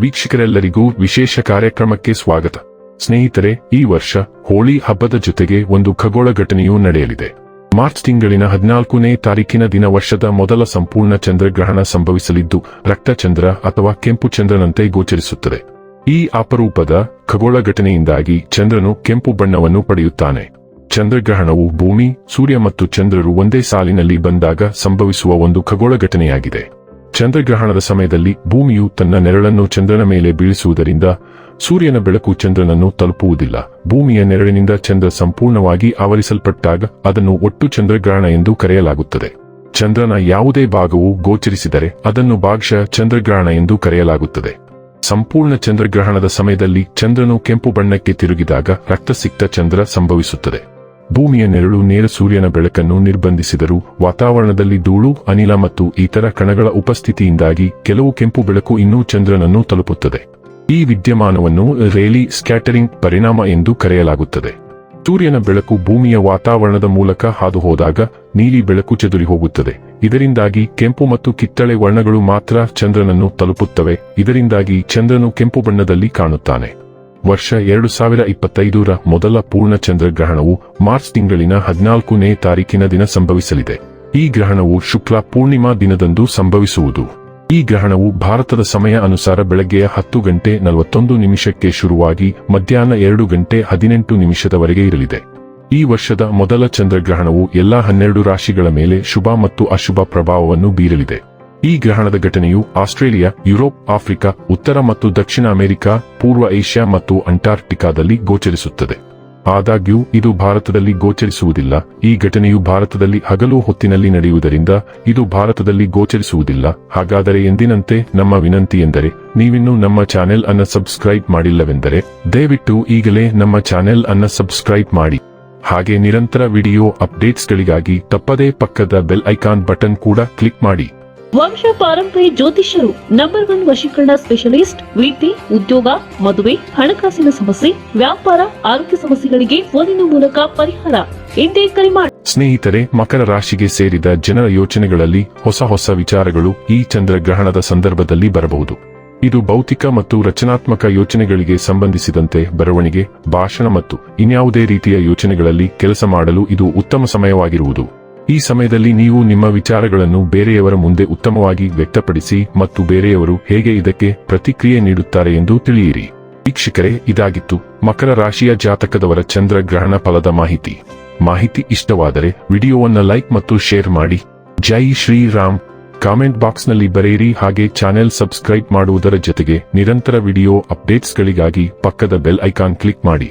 ವೀಕ್ಷಕರೆಲ್ಲರಿಗೂ ವಿಶೇಷ ಕಾರ್ಯಕ್ರಮಕ್ಕೆ ಸ್ವಾಗತ. ಸ್ನೇಹಿತರೆ, ಈ ವರ್ಷ ಹೋಳಿ ಹಬ್ಬದ ಜೊತೆಗೆ ಒಂದು ಖಗೋಳ ಘಟನೆಯೂ ನಡೆಯಲಿದೆ. ಮಾರ್ಚ್ ತಿಂಗಳಿನ ಹದಿನಾಲ್ಕನೇ ತಾರೀಕಿನ ದಿನ ವರ್ಷದ ಮೊದಲ ಸಂಪೂರ್ಣ ಚಂದ್ರಗ್ರಹಣ ಸಂಭವಿಸಲಿದ್ದು, ರಕ್ತಚಂದ್ರ ಅಥವಾ ಕೆಂಪು ಚಂದ್ರನಂತೆ ಗೋಚರಿಸುತ್ತದೆ. ಈ ಅಪರೂಪದ ಖಗೋಳ ಘಟನೆಯಿಂದಾಗಿ ಚಂದ್ರನು ಕೆಂಪು ಬಣ್ಣವನ್ನು ಪಡೆಯುತ್ತಾನೆ. ಚಂದ್ರಗ್ರಹಣವು ಭೂಮಿ, ಸೂರ್ಯ ಮತ್ತು ಚಂದ್ರರು ಒಂದೇ ಸಾಲಿನಲ್ಲಿ ಬಂದಾಗ ಸಂಭವಿಸುವ ಒಂದು ಖಗೋಳ ಘಟನೆಯಾಗಿದೆ. ಚಂದ್ರಗ್ರಹಣದ ಸಮಯದಲ್ಲಿ ಭೂಮಿಯು ತನ್ನ ನೆರಳನ್ನು ಚಂದ್ರನ ಮೇಲೆ ಬೀಳಿಸುವುದರಿಂದ ಸೂರ್ಯನ ಬೆಳಕು ಚಂದ್ರನನ್ನು ತಲುಪುವುದಿಲ್ಲ. ಭೂಮಿಯ ನೆರಳಿನಿಂದ ಚಂದ್ರ ಸಂಪೂರ್ಣವಾಗಿ ಆವರಿಸಲ್ಪಟ್ಟಾಗ ಅದನ್ನು ಒಟ್ಟು ಚಂದ್ರಗ್ರಹಣ ಎಂದು ಕರೆಯಲಾಗುತ್ತದೆ. ಚಂದ್ರನ ಯಾವುದೇ ಭಾಗವು ಗೋಚರಿಸಿದರೆ ಅದನ್ನು ಭಾಗಶಃ ಚಂದ್ರಗ್ರಹಣ ಎಂದು ಕರೆಯಲಾಗುತ್ತದೆ. ಸಂಪೂರ್ಣ ಚಂದ್ರಗ್ರಹಣದ ಸಮಯದಲ್ಲಿ ಚಂದ್ರನು ಕೆಂಪು ಬಣ್ಣಕ್ಕೆ ತಿರುಗಿದಾಗ ರಕ್ತಸಿಕ್ತ ಚಂದ್ರ ಸಂಭವಿಸುತ್ತದೆ. ಭೂಮಿಯ ನೆರಳು ನೇರ ಸೂರ್ಯನ ಬೆಳಕನ್ನು ನಿರ್ಬಂಧಿಸಿದರೂ. ವಾತಾವರಣದಲ್ಲಿ ಧೂಳು, ಅನಿಲ ಮತ್ತು ಇತರ ಕಣಗಳ ಉಪಸ್ಥಿತಿಯಿಂದಾಗಿ ಕೆಲವು ಕೆಂಪು ಬೆಳಕು ಇನ್ನೂ ಚಂದ್ರನನ್ನು ತಲುಪುತ್ತದೆ. ಈ ವಿದ್ಯಮಾನವನ್ನು ರೇಲಿ ಸ್ಕ್ಯಾಟರಿಂಗ್ ಪರಿಣಾಮ ಎಂದು ಕರೆಯಲಾಗುತ್ತದೆ. ಸೂರ್ಯನ ಬೆಳಕು ಭೂಮಿಯ ವಾತಾವರಣದ ಮೂಲಕ ಹಾದು ಹೋದಾಗ ನೀಲಿ ಬೆಳಕು ಚದುರಿ ಹೋಗುತ್ತದೆ ಇದರಿಂದಾಗಿ ಕೆಂಪು ಮತ್ತು ಕಿತ್ತಳೆ ವರ್ಣಗಳು ಮಾತ್ರ ಚಂದ್ರನನ್ನು ತಲುಪುತ್ತವೆ. ಇದರಿಂದಾಗಿ ಚಂದ್ರನು ಕೆಂಪು ಬಣ್ಣದಲ್ಲಿ ಕಾಣುತ್ತಾನೆ. ವರ್ಷ ಎರಡು ಸಾವಿರ ಇಪ್ಪತ್ತೈದರ ಮೊದಲ ಪೂರ್ಣ ಚಂದ್ರಗ್ರಹಣವು ಮಾರ್ಚ್ ತಿಂಗಳಿನ ಹದಿನಾಲ್ಕನೇ ತಾರೀಕಿನ ದಿನ ಸಂಭವಿಸಲಿದೆ. ಈ ಗ್ರಹಣವು ಶುಕ್ಲ ಪೂರ್ಣಿಮಾ ದಿನದಂದು ಸಂಭವಿಸುವುದು. ಈ ಗ್ರಹಣವು ಭಾರತದ ಸಮಯ ಅನುಸಾರ ಬೆಳಗ್ಗೆಯ ಹತ್ತು ಗಂಟೆ ನಲವತ್ತೊಂದು ನಿಮಿಷಕ್ಕೆ ಶುರುವಾಗಿ ಮಧ್ಯಾಹ್ನ ಎರಡು ಗಂಟೆ ಹದಿನೆಂಟು ನಿಮಿಷದವರೆಗೆ ಇರಲಿದೆ. ಈ ವರ್ಷದ ಮೊದಲ ಚಂದ್ರಗ್ರಹಣವು ಎಲ್ಲಾ ಹನ್ನೆರಡು ರಾಶಿಗಳ ಮೇಲೆ ಶುಭ ಮತ್ತು ಅಶುಭ ಪ್ರಭಾವವನ್ನು ಬೀರಲಿದೆ. ಈ ಗ್ರಹಣದ ಘಟನೆಯು ಆಸ್ಟ್ರೇಲಿಯಾ, ಯುರೋಪ್, ಆಫ್ರಿಕಾ, ಉತ್ತರ ಮತ್ತು ದಕ್ಷಿಣ ಅಮೆರಿಕ, ಪೂರ್ವ ಏಷ್ಯಾ ಮತ್ತು ಅಂಟಾರ್ಕ್ಟಿಕಾದಲ್ಲಿ ಗೋಚರಿಸುತ್ತದೆ. ಆದಾಗ್ಯೂ, ಇದು ಭಾರತದಲ್ಲಿ ಗೋಚರಿಸುವುದಿಲ್ಲ. ಈ ಘಟನೆಯು ಭಾರತದಲ್ಲಿ ಹಗಲು ಹೊತ್ತಿನಲ್ಲಿ ನಡೆಯುವುದರಿಂದ ಇದು ಭಾರತದಲ್ಲಿ ಗೋಚರಿಸುವುದಿಲ್ಲ. ಹಾಗಾದರೆ ಎಂದಿನಂತೆ? ನಮ್ಮ ವಿನಂತಿ ಎಂದರೆ, ನೀವಿನ್ನೂ ನಮ್ಮ ಚಾನೆಲ್ ಅನ್ನ ಸಬ್ಸ್ಕ್ರೈಬ್ ಮಾಡಿಲ್ಲವೆಂದರೆ, ದಯವಿಟ್ಟು ಈಗಲೇ ನಮ್ಮ ಚಾನೆಲ್ ಅನ್ನ ಸಬ್ಸ್ಕ್ರೈಬ್ ಮಾಡಿ. ಹಾಗೆ ನಿರಂತರ ವಿಡಿಯೋ ಅಪ್ಡೇಟ್ಸ್ಗಳಿಗಾಗಿ ತಪ್ಪದೇ ಪಕ್ಕದ ಬೆಲ್ ಐಕಾನ್ ಬಟನ್ ಕೂಡ ಕ್ಲಿಕ್ ಮಾಡಿ. ವಂಶ ಪಾರಂಪರ್ಯ ಜ್ಯೋತಿಷ್ಯರು ನಂಬರ್ ಒನ್ ವಶೀಕರಣ ಸ್ಪೆಷಲಿಸ್ಟ್ ವಿದ್ಯೆ ಉದ್ಯೋಗ, ಮದುವೆ, ಹಣಕಾಸಿನ ಸಮಸ್ಯೆ, ವ್ಯಾಪಾರ, ಆರೋಗ್ಯ ಸಮಸ್ಯೆಗಳಿಗೆ ಫೋನಿನ ಮೂಲಕ ಪರಿಹಾರ. ಎಂದೇ ಕರೆ ಮಾಡಿ ಸ್ನೇಹಿತರೆ, ಮಕರ ರಾಶಿಗೆ ಸೇರಿದ ಜನರ ಯೋಚನೆಗಳಲ್ಲಿ ಹೊಸ ಹೊಸ ವಿಚಾರಗಳು ಈ ಚಂದ್ರಗ್ರಹಣದ ಸಂದರ್ಭದಲ್ಲಿ ಬರಬಹುದು. ಇದು ಭೌತಿಕ ಮತ್ತು ರಚನಾತ್ಮಕ ಯೋಚನೆಗಳಿಗೆ ಸಂಬಂಧಿಸಿದಂತೆ ಬರವಣಿಗೆ, ಭಾಷಣ ಮತ್ತು ಇನ್ಯಾವುದೇ ರೀತಿಯ ಯೋಚನೆಗಳಲ್ಲಿ ಕೆಲಸ ಮಾಡಲು ಇದು ಉತ್ತಮ ಸಮಯವಾಗಿರುವುದು. ಈ ಸಮಯದಲ್ಲಿ ನೀವು ನಿಮ್ಮ ವಿಚಾರಗಳನ್ನು ಬೇರೆಯವರ ಮುಂದೆ ಉತ್ತಮವಾಗಿ ವ್ಯಕ್ತಪಡಿಸಿ ಮತ್ತು ಬೇರೆಯವರು ಹೇಗೆ ಇದಕ್ಕೆ ಪ್ರತಿಕ್ರಿಯೆ ನೀಡುತ್ತಾರೆ ಎಂದು ತಿಳಿಯಿರಿ. ವೀಕ್ಷಕರೇ, ಇದಾಗಿತ್ತು ಮಕರ ರಾಶಿಯ ಜಾತಕದವರ ಚಂದ್ರಗ್ರಹಣ ಫಲದ ಮಾಹಿತಿ. ಮಾಹಿತಿ ಇಷ್ಟವಾದರೆ ವಿಡಿಯೋವನ್ನ ಲೈಕ್ ಮತ್ತು ಶೇರ್ ಮಾಡಿ. ಜೈ ಶ್ರೀರಾಮ್. ಕಾಮೆಂಟ್ ಬಾಕ್ಸ್ನಲ್ಲಿ ಬರೆಯಿರಿ ಹಾಗೆ ಚಾನೆಲ್ ಸಬ್ಸ್ಕ್ರೈಬ್ ಮಾಡುವುದರ ಜೊತೆಗೆ ನಿರಂತರ ವಿಡಿಯೋ ಅಪ್ಡೇಟ್ಸ್ಗಳಿಗಾಗಿ ಪಕ್ಕದ ಬೆಲ್ ಐಕಾನ್ ಕ್ಲಿಕ್ ಮಾಡಿ.